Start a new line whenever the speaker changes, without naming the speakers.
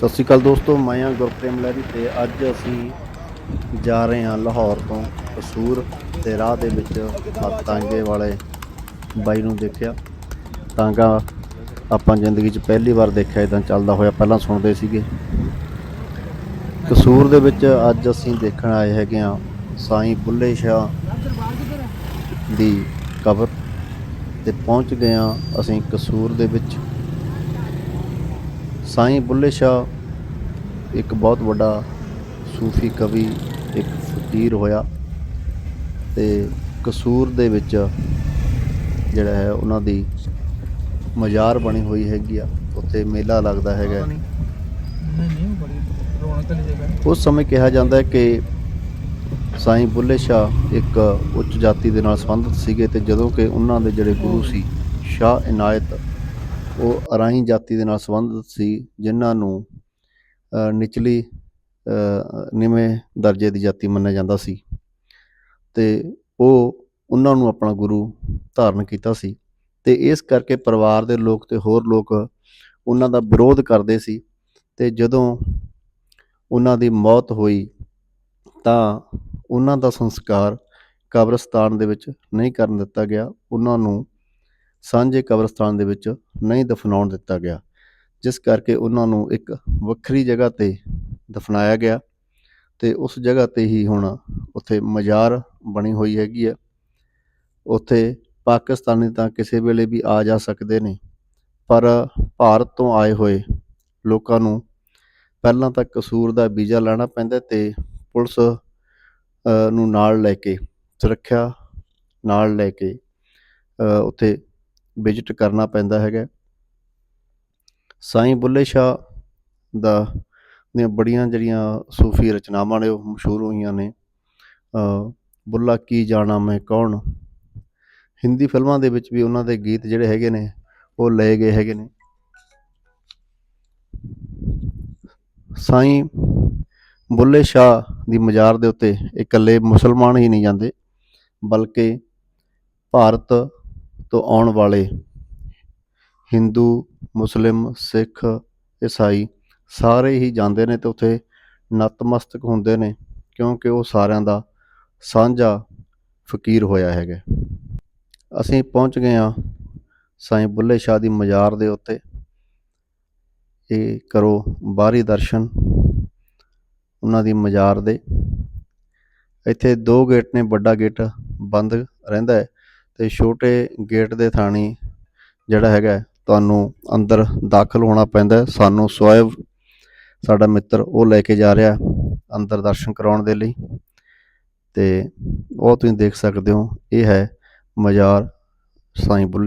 ਸਤਿ ਸ਼੍ਰੀ ਅਕਾਲ ਦੋਸਤੋ, ਮੈਂ ਹਾਂ ਗੁਰਪ੍ਰੇਮ ਲਹਿਰੀ ਤੇ ਅੱਜ ਅਸੀਂ ਜਾ ਰਹੇ ਹਾਂ ਲਾਹੌਰ ਤੋਂ ਕਸੂਰ ਤੇ ਰਾਹ ਦੇ ਵਿੱਚ ਆਹ ਤਾਂਗੇ ਵਾਲੇ ਬਾਈ ਨੂੰ ਦੇਖਿਆ। ਤਾਂਗਾ ਆਪਾਂ ਜ਼ਿੰਦਗੀ 'ਚ ਪਹਿਲੀ ਵਾਰ ਦੇਖਿਆ ਇਦਾਂ ਚੱਲਦਾ ਹੋਇਆ ਪਹਿਲਾਂ ਸੁਣਦੇ ਸੀਗੇ। ਕਸੂਰ ਦੇ ਵਿੱਚ ਅੱਜ ਅਸੀਂ ਦੇਖਣ ਆਏ ਹੈਗੇ ਆ ਸਾਈਂ ਬੁੱਲੇ ਸ਼ਾਹ ਦੀ ਕਬਰ ਤੇ ਪਹੁੰਚ ਗਏ ਹਾਂ ਅਸੀਂ ਕਸੂਰ ਦੇ ਵਿੱਚ। ਸਾਈਂ ਬੁੱਲੇ ਸ਼ਾਹ ਇੱਕ ਬਹੁਤ ਵੱਡਾ ਸੂਫੀ ਕਵੀ ਇੱਕ ਫਕੀਰ ਹੋਇਆ ਤੇ ਕਸੂਰ ਦੇ ਵਿੱਚ ਜਿਹੜਾ ਹੈ ਉਹਨਾਂ ਦੀ ਮਜ਼ਾਰ ਬਣੀ ਹੋਈ ਹੈਗੀ ਆ ਉੱਥੇ ਮੇਲਾ ਲੱਗਦਾ ਹੈਗਾ।
ਨਹੀਂ। ਨਹੀਂ ਬੜੀ ਰੌਣਕ ਵਾਲੀ ਜਗ੍ਹਾ ਹੈ।
ਉਸ ਸਮੇਂ ਕਿਹਾ ਜਾਂਦਾ ਹੈ ਕਿ ਸਾਈਂ ਬੁੱਲੇ ਸ਼ਾਹ ਇੱਕ ਉੱਚ ਜਾਤੀ ਦੇ ਨਾਲ ਸੰਬੰਧਿਤ ਸੀਗੇ ਤੇ ਜਦੋਂ ਕਿ ਉਹਨਾਂ ਦੇ ਜਿਹੜੇ ਗੁਰੂ ਸੀ ਸ਼ਾਹ ਇਨਾਇਤ ਉਹ ਅਰਾਈ ਜਾਤੀ ਦੇ ਨਾਲ ਸੰਬੰਧਿਤ ਸੀ, ਜਿਨ੍ਹਾਂ ਨੂੰ ਨਿਚਲੀ ਨਿਵੇਂ ਦਰਜੇ ਦੀ ਜਾਤੀ ਮੰਨਿਆ ਜਾਂਦਾ ਸੀ। ਤੇ ਉਹ ਉਹਨਾਂ ਨੂੰ ਆਪਣਾ ਗੁਰੂ ਧਾਰਨ ਕੀਤਾ ਸੀ। ਤੇ ਇਸ ਕਰਕੇ ਪਰਿਵਾਰ ਦੇ ਲੋਕ ਤੇ ਹੋਰ ਲੋਕ ਉਹਨਾਂ ਦਾ ਵਿਰੋਧ ਕਰਦੇ ਸੀ। ਤੇ ਜਦੋਂ ਉਹਨਾਂ ਦੀ ਮੌਤ ਹੋਈ, ਤਾਂ ਉਹਨਾਂ ਦਾ ਸੰਸਕਾਰ ਕਬਰਸਤਾਨ ਦੇ ਵਿੱਚ ਨਹੀਂ ਕਰਨ ਦਿੱਤਾ ਗਿਆ। ਉਹਨਾਂ ਨੂੰ ਸਾਂਝੇ ਕਬਰਸਤਾਨ ਦੇ ਵਿੱਚ ਨਹੀਂ ਦਫਨਾਉਣ ਦਿੱਤਾ ਗਿਆ, ਜਿਸ ਕਰਕੇ ਉਹਨਾਂ ਨੂੰ ਇੱਕ ਵੱਖਰੀ ਜਗ੍ਹਾ ਤੇ ਦਫਨਾਇਆ ਗਿਆ ਤੇ ਉਸ ਜਗ੍ਹਾ ਤੇ ਹੀ ਹੁਣ ਉੱਥੇ ਮਜ਼ਾਰ ਬਣੀ ਹੋਈ ਹੈਗੀ ਹੈ। ਉੱਥੇ ਪਾਕਿਸਤਾਨੀ ਤਾਂ ਕਿਸੇ ਵੇਲੇ ਵੀ ਆ ਜਾ ਸਕਦੇ ਨੇ, ਪਰ ਭਾਰਤ ਤੋਂ ਆਏ ਹੋਏ ਲੋਕਾਂ ਨੂੰ ਪਹਿਲਾਂ ਤਾਂ ਕਸੂਰ ਦਾ ਵੀਜ਼ਾ ਲੈਣਾ ਪੈਂਦਾ ਤੇ ਪੁਲਿਸ ਨੂੰ ਨਾਲ ਲੈ ਕੇ, ਸੁਰੱਖਿਆ ਨਾਲ ਲੈ ਕੇ ਉੱਥੇ ਵਿਜ਼ਿਟ ਕਰਨਾ ਪੈਂਦਾ ਹੈਗਾ। ਸਾਈਂ ਬੁੱਲੇ ਸ਼ਾਹ ਦਾ ਦੀਆਂ ਬੜੀਆਂ ਜਿਹੜੀਆਂ ਸੂਫੀ ਰਚਨਾਵਾਂ ਨੇ ਉਹ ਮਸ਼ਹੂਰ ਹੋਈਆਂ ਨੇ। ਬੁੱਲਾ ਕੀ ਜਾਣਾ ਮੈਂ ਕੌਣ? ਹਿੰਦੀ ਫਿਲਮਾਂ ਦੇ ਵਿੱਚ ਵੀ ਉਹਨਾਂ ਦੇ ਗੀਤ ਜਿਹੜੇ ਹੈਗੇ ਨੇ, ਉਹ ਲਏ ਗਏ ਹੈਗੇ ਨੇ। ਸਾਈਂ ਬੁੱਲੇ ਸ਼ਾਹ ਦੀ ਮਜ਼ਾਰ ਦੇ ਉੱਤੇ ਇਕੱਲੇ ਮੁਸਲਮਾਨ ਹੀ ਨਹੀਂ ਜਾਂਦੇ, ਬਲਕਿ ਭਾਰਤ ਤੋਂ ਆਉਣ ਵਾਲੇ ਹਿੰਦੂ, ਮੁਸਲਿਮ, ਸਿੱਖ, ਈਸਾਈ ਸਾਰੇ ਹੀ ਜਾਂਦੇ ਨੇ ਤੇ ਉੱਥੇ ਨਤਮਸਤਕ ਹੁੰਦੇ ਨੇ ਕਿਉਂਕਿ ਉਹ ਸਾਰਿਆਂ ਦਾ ਸਾਂਝਾ ਫਕੀਰ ਹੋਇਆ ਹੈਗਾ। ਅਸੀਂ ਪਹੁੰਚ ਗਏ ਹਾਂ ਸਾਈਂ ਬੁੱਲੇ ਸ਼ਾਹ ਦੀ ਮਜ਼ਾਰ ਦੇ ਉੱਤੇ। ਇਹ ਕਰੋ ਬਾਹਰੀ ਦਰਸ਼ਨ ਉਹਨਾਂ ਦੀ ਮਜ਼ਾਰ ਦੇ। ਇੱਥੇ ਦੋ ਗੇਟ ਨੇ, ਵੱਡਾ ਗੇਟ ਬੰਦ ਰਹਿੰਦਾ ਹੈ। ਤੇ ਛੋਟੇ ਗੇਟ ਦੇ ਥਾਣੀ ਜਿਹੜਾ ਹੈਗਾ ਤੁਹਾਨੂੰ ਅੰਦਰ ਦਾਖਲ ਹੋਣਾ ਪੈਂਦਾ ਸਾਨੂੰ ਸੋਇਬ ਸਾਡਾ ਮਿੱਤਰ ਉਹ ਲੈ ਕੇ ਜਾ ਰਿਹਾ ਅੰਦਰ ਦਰਸ਼ਨ ਕਰਾਉਣ ਦੇ ਲਈ। ਤੇ ਉਹ ਤੁਸੀਂ ਦੇਖ ਸਕਦੇ ਹੋ, ਇਹ ਹੈ ਮਜ਼ਾਰ ਸਾਈਂ ਬੁੱਲੇ